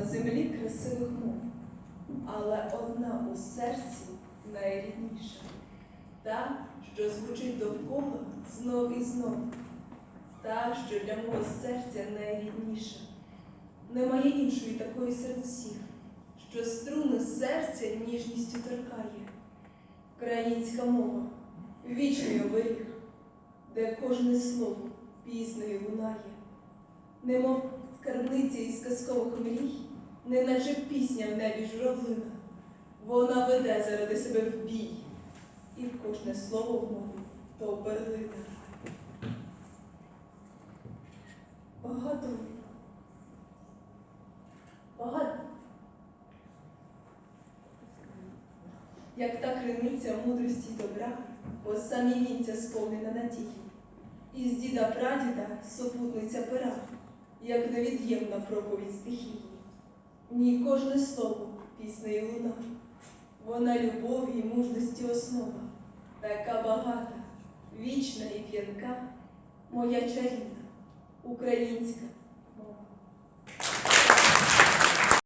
на землі красивих мов, але одна у серці найрідніша, та, що звучить довкола знов і знов, та, що для мого серця найрідніша. Немає іншої такої серед усіх, що струни серця ніжністю торкає. Українська мова, вічний оберіг, де кожне слово піснею лунає, немов скарбниця із казкових мрій, неначе пісня в небі журавлина. Вона веде заради себе в бій, і кожне слово в мові то перлина. Багато. Багато. Як та криниця мудрості добра, бо самі вінця сповнена надії. Із діда прадіда супутниця пера, як невід'ємна проповідь стихії. Ні кожне слово піснею луна, вона любові і мужності основа, така багата, вічна і п'янка, моя чарівна, українська